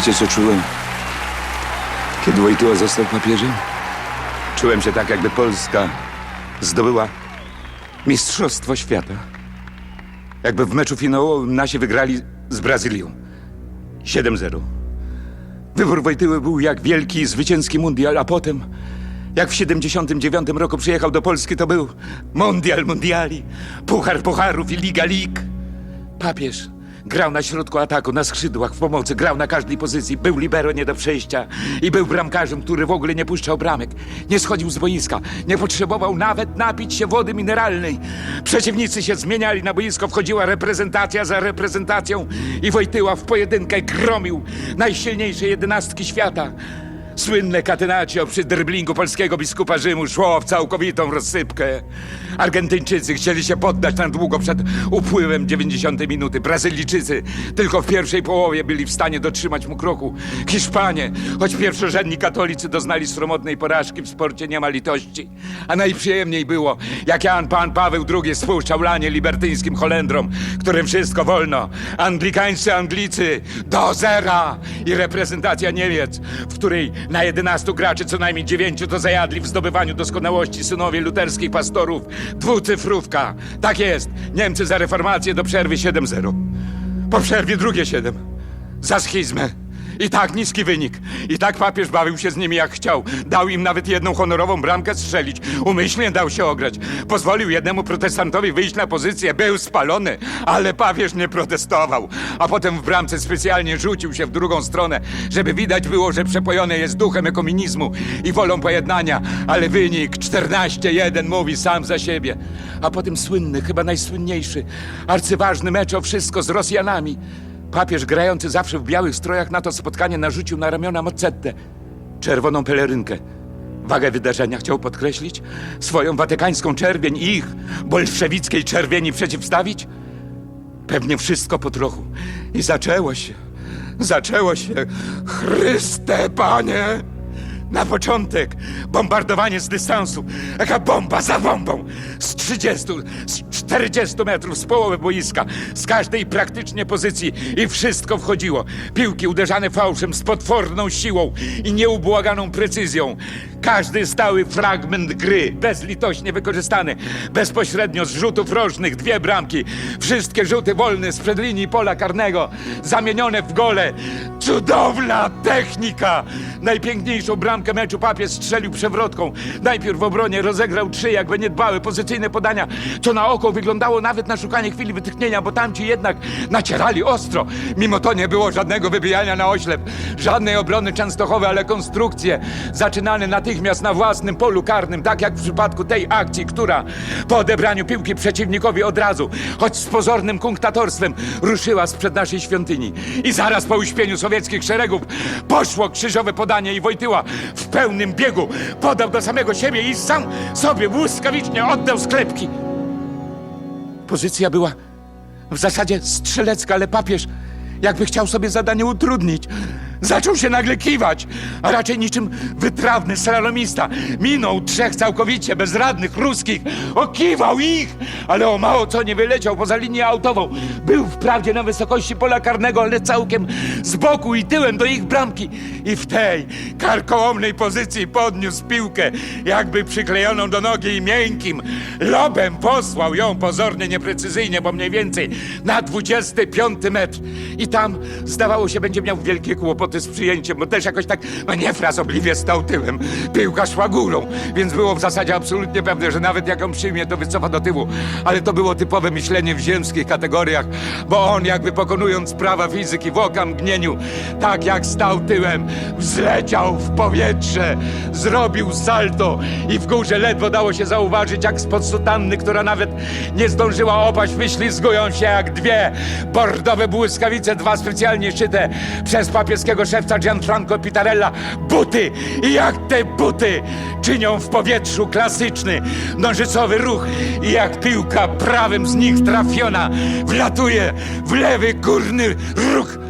Wiecie, co czułem? Kiedy Wojtyła został papieżem? Czułem się tak, jakby Polska zdobyła Mistrzostwo Świata. Jakby w meczu finałowym nasi wygrali z Brazylią. 7-0. Wybór Wojtyły był jak wielki, zwycięski mundial, a potem, jak w 79 roku przyjechał do Polski, to był mundial mundiali, puchar pucharów i liga lig. Papież grał na środku ataku, na skrzydłach, w pomocy, grał na każdej pozycji. Był libero nie do przejścia i był bramkarzem, który w ogóle nie puszczał bramek. Nie schodził z boiska, nie potrzebował nawet napić się wody mineralnej. Przeciwnicy się zmieniali, na boisko wchodziła reprezentacja za reprezentacją i Wojtyła w pojedynkę gromił najsilniejsze jedenastki świata. Słynne catenaccio przy dryblingu polskiego biskupa Rzymu szło w całkowitą rozsypkę. Argentyńczycy chcieli się poddać na długo przed upływem 90 minuty. Brazylijczycy tylko w pierwszej połowie byli w stanie dotrzymać mu kroku. Hiszpanie, choć pierwszorzędni katolicy doznali sromotnej porażki w sporcie, nie ma litości. A najprzyjemniej było, jak Jan Pan Paweł II spuszczał lanie libertyńskim Holendrom, którym wszystko wolno. Anglikańscy Anglicy do zera i reprezentacja Niemiec, w której na 11 graczy co najmniej dziewięciu to zajadli w zdobywaniu doskonałości synowie luterskich pastorów. Dwucyfrówka. Tak jest. Niemcy za reformację do przerwy 7-0. Po przerwie drugie 7. Za schizmę. I tak niski wynik. I tak papież bawił się z nimi jak chciał. Dał im nawet jedną honorową bramkę strzelić. Umyślnie dał się ograć. Pozwolił jednemu protestantowi wyjść na pozycję. Był spalony, ale papież nie protestował. A potem w bramce specjalnie rzucił się w drugą stronę, żeby widać było, że przepojony jest duchem ekominizmu i wolą pojednania. Ale wynik 14-1 mówi sam za siebie. A potem słynny, chyba najsłynniejszy, arcyważny mecz o wszystko z Rosjanami. Papież grający zawsze w białych strojach na to spotkanie narzucił na ramiona Mozzettę czerwoną pelerynkę. Wagę wydarzenia chciał podkreślić, swoją watykańską czerwień i ich bolszewickiej czerwieni przeciwstawić? Pewnie wszystko po trochu. I zaczęło się. Zaczęło się. Chryste, panie! Na początek bombardowanie z dystansu. Jaka bomba za bombą. Z 30, z 40 metrów z połowy boiska. Z każdej praktycznie pozycji. I wszystko wchodziło. Piłki uderzane fałszem z potworną siłą i nieubłaganą precyzją. Każdy stały fragment gry, bezlitośnie wykorzystany. Bezpośrednio z rzutów rożnych dwie bramki. Wszystkie rzuty wolne sprzed linii pola karnego. Zamienione w gole. Cudowna technika! Najpiękniejszą bramkę meczu papież strzelił przewrotką. Najpierw w obronie rozegrał trzy jakby niedbałe pozycyjne podania, co na oko wyglądało nawet na szukanie chwili wytchnienia, bo tamci jednak nacierali ostro. Mimo to nie było żadnego wybijania na oślep, żadnej obrony Częstochowy, ale konstrukcje zaczynane natychmiast na własnym polu karnym, tak jak w przypadku tej akcji, która po odebraniu piłki przeciwnikowi od razu, choć z pozornym kunktatorstwem, ruszyła sprzed naszej świątyni. I zaraz po uśpieniu sowieckich szeregów poszło krzyżowe podanie i Wojtyła w pełnym biegu podał do samego siebie i sam sobie błyskawicznie oddał sklepki. Pozycja była w zasadzie strzelecka, ale papież jakby chciał sobie zadanie utrudnić. Zaczął się nagle kiwać, a raczej niczym wytrawny slalomista. Minął trzech całkowicie bezradnych ruskich, okiwał ich, ale o mało co nie wyleciał poza linię autową. Był wprawdzie na wysokości pola karnego, ale całkiem z boku i tyłem do ich bramki. I w tej karkołomnej pozycji podniósł piłkę, jakby przyklejoną do nogi i miękkim lobem posłał ją pozornie nieprecyzyjnie, bo mniej więcej na 25 metr. I tam zdawało się, będzie miał wielkie kłopoty z przyjęciem, bo też jakoś tak no nie frasobliwie stał tyłem. Piłka szła górą, więc było w zasadzie absolutnie pewne, że nawet jak ją przyjmie, to wycofa do tyłu. Ale to było typowe myślenie w ziemskich kategoriach, bo on jakby pokonując prawa fizyki w okamgnieniu, tak jak stał tyłem, wzleciał w powietrze, zrobił salto i w górze ledwo dało się zauważyć, jak spod sutanny, która nawet nie zdążyła opaść, wyślizgują się jak dwie bordowe błyskawice, dwa specjalnie szyte przez papieskiego szewca Gianfranco Pitarella. Buty. I jak te buty czynią w powietrzu klasyczny, nożycowy ruch. I jak piłka prawym z nich trafiona wlatuje w lewy górny róg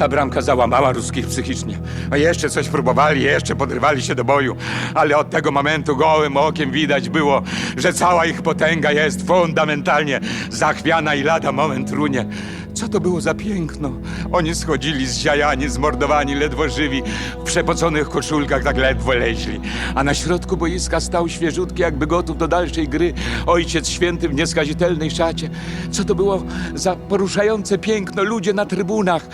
Ta bramka załamała ruskich psychicznie. A jeszcze coś próbowali, jeszcze podrywali się do boju. Ale od tego momentu gołym okiem widać było, że cała ich potęga jest fundamentalnie zachwiana i lada moment runie. Co to było za piękno? Oni schodzili zziajani, zmordowani, ledwo żywi, w przepoconych koszulkach tak ledwo leźli. A na środku boiska stał świeżutki, jakby gotów do dalszej gry, ojciec święty w nieskazitelnej szacie. Co to było za poruszające piękno? Ludzie na trybunach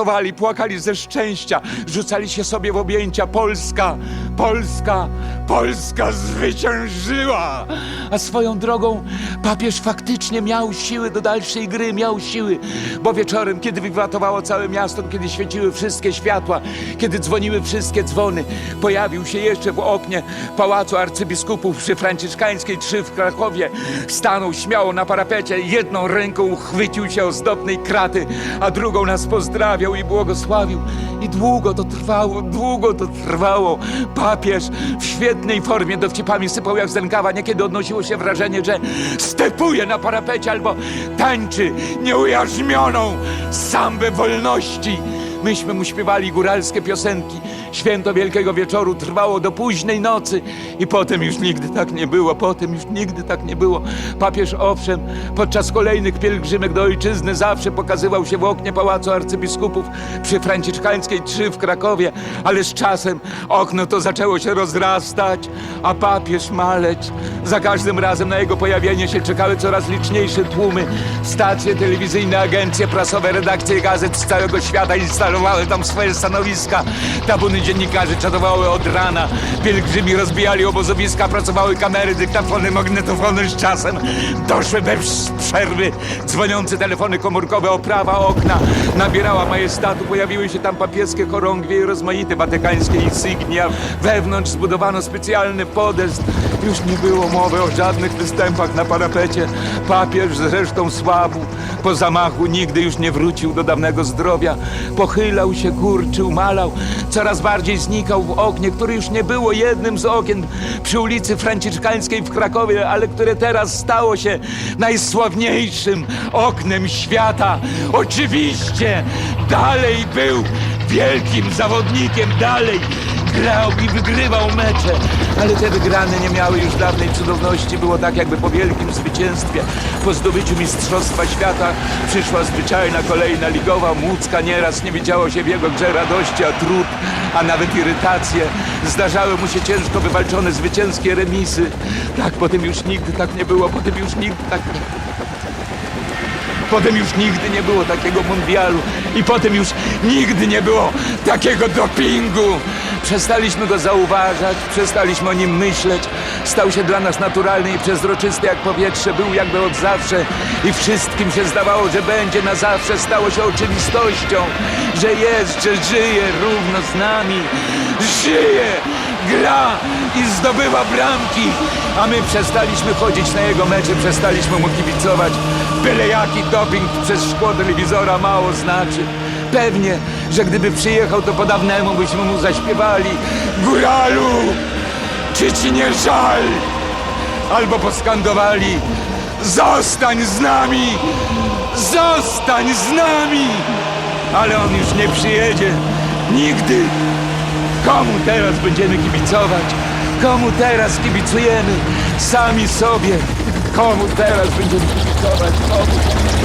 wiwatowali, płakali ze szczęścia, rzucali się sobie w objęcia. Polska, Polska, Polska zwyciężyła! A swoją drogą papież faktycznie miał siły do dalszej gry, miał siły, bo wieczorem, kiedy wiwatowało całe miasto, kiedy świeciły wszystkie światła, kiedy dzwoniły wszystkie dzwony, pojawił się jeszcze w oknie Pałacu Arcybiskupów przy Franciszkańskiej 3 w Krakowie. Stanął śmiało na parapecie, jedną ręką chwycił się ozdobnej kraty, a drugą nas pozdrawiał i błogosławił. I długo to trwało, długo to trwało. Papież w świetnej formie dowcipami sypał jak z rękawa. Niekiedy odnosiło się wrażenie, że stepuje na parapecie albo tańczy nieujarzmioną sambę wolności. Myśmy mu śpiewali góralskie piosenki. Święto Wielkiego Wieczoru trwało do późnej nocy i potem już nigdy tak nie było, potem już nigdy tak nie było. Papież owszem, podczas kolejnych pielgrzymek do ojczyzny zawsze pokazywał się w oknie Pałacu Arcybiskupów przy Franciszkańskiej 3 w Krakowie, ale z czasem okno to zaczęło się rozrastać, a papież maleć. Za każdym razem na jego pojawienie się czekały coraz liczniejsze tłumy. Stacje telewizyjne, agencje prasowe, redakcje gazet z całego świata instalowały tam swoje stanowiska. Tabuny dziennikarzy czatowały od rana. Pielgrzymi rozbijali obozowiska, pracowały kamery, dyktafony, magnetofony z czasem. Doszły bez przerwy dzwoniące telefony komórkowe, oprawa okna. Nabierała majestatu, pojawiły się tam papieskie chorągwie i rozmaite watykańskie insygnia. Wewnątrz zbudowano specjalny podest. Już nie było mowy o żadnych występach na parapecie. Papież zresztą słabł. Po zamachu nigdy już nie wrócił do dawnego zdrowia. Pochylał się, kurczył, malał. Coraz bardziej znikał w oknie, które już nie było jednym z okien przy ulicy Franciszkańskiej w Krakowie, ale które teraz stało się najsławniejszym oknem świata. Oczywiście dalej był wielkim zawodnikiem, dalej grał i wygrywał mecze, ale te wygrane nie miały już dawnej cudowności. Było tak jakby po wielkim zwycięstwie. Po zdobyciu Mistrzostwa Świata przyszła zwyczajna kolejna ligowa młódzka. Nieraz nie widziało się w jego grze radości, a trud, a nawet irytacje. Zdarzały mu się ciężko wywalczone zwycięskie remisy. Tak, potem już nigdy tak nie było, potem już nigdy tak Potem już nigdy nie było takiego mundialu i potem już nigdy nie było takiego dopingu. Przestaliśmy go zauważać, przestaliśmy o nim myśleć. Stał się dla nas naturalny i przezroczysty jak powietrze. Był jakby od zawsze i wszystkim się zdawało, że będzie na zawsze. Stało się oczywistością, że jest, że żyje równo z nami. Żyje! gra i zdobywa bramki, a my przestaliśmy chodzić na jego mecze, przestaliśmy mu kibicować. Byle jaki doping przez szkło telewizora mało znaczy. Pewnie, że gdyby przyjechał, to po dawnemu byśmy mu zaśpiewali Góralu, czy ci nie żal? Albo poskandowali Zostań z nami! Zostań z nami! Ale on już nie przyjedzie. Nigdy. Komu teraz będziemy kibicować? Komu teraz kibicujemy? Sami sobie. Komu teraz będziemy kibicować? Komu?